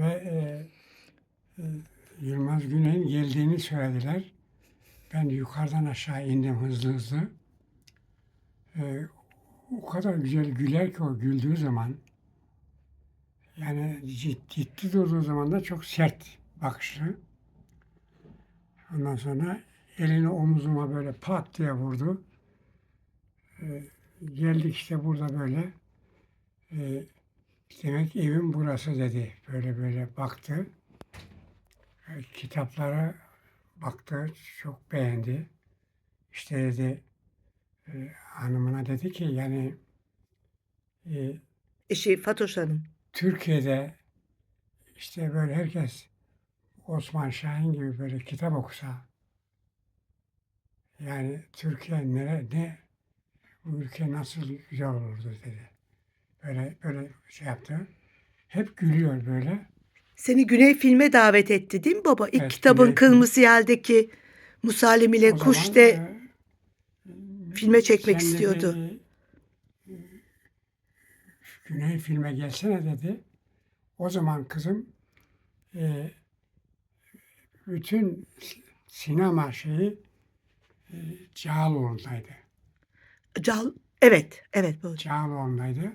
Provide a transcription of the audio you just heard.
Ve e, e, Yılmaz Güney'in geldiğini söylediler. Ben yukarıdan aşağı indim hızlı hızlı. E, o kadar güzel güler ki o güldüğü zaman. Yani ciddi, durduğu zaman da çok sert bakışlı. Ondan sonra elini omuzuma böyle pat diye vurdu. E, geldik işte burada böyle. E, demek evim burası dedi. Böyle böyle baktı. E, kitaplara baktı. Çok beğendi. İşte dedi e, hanımına dedi ki yani e, Eşi Fatoş Hanım. Türkiye'de işte böyle herkes Osman Şahin gibi böyle kitap okusa yani Türkiye nere ne bu ülke nasıl güzel olurdu dedi. Böyle böyle şey yaptı. Hep gülüyor böyle. Seni Güney filme davet etti değil mi baba? İlk Evet, kitabın Güney Kırmızı Yel'deki Musallim ile O Kuş zaman, de e, filme çekmek sen dedi, istiyordu. e, Güney filme gelsene dedi. O zaman kızım e, bütün sinema şeyi e, Cağaloğlu'ndaydı. Cal evet, evet babacığım. Cağaloğlu'ndaydı.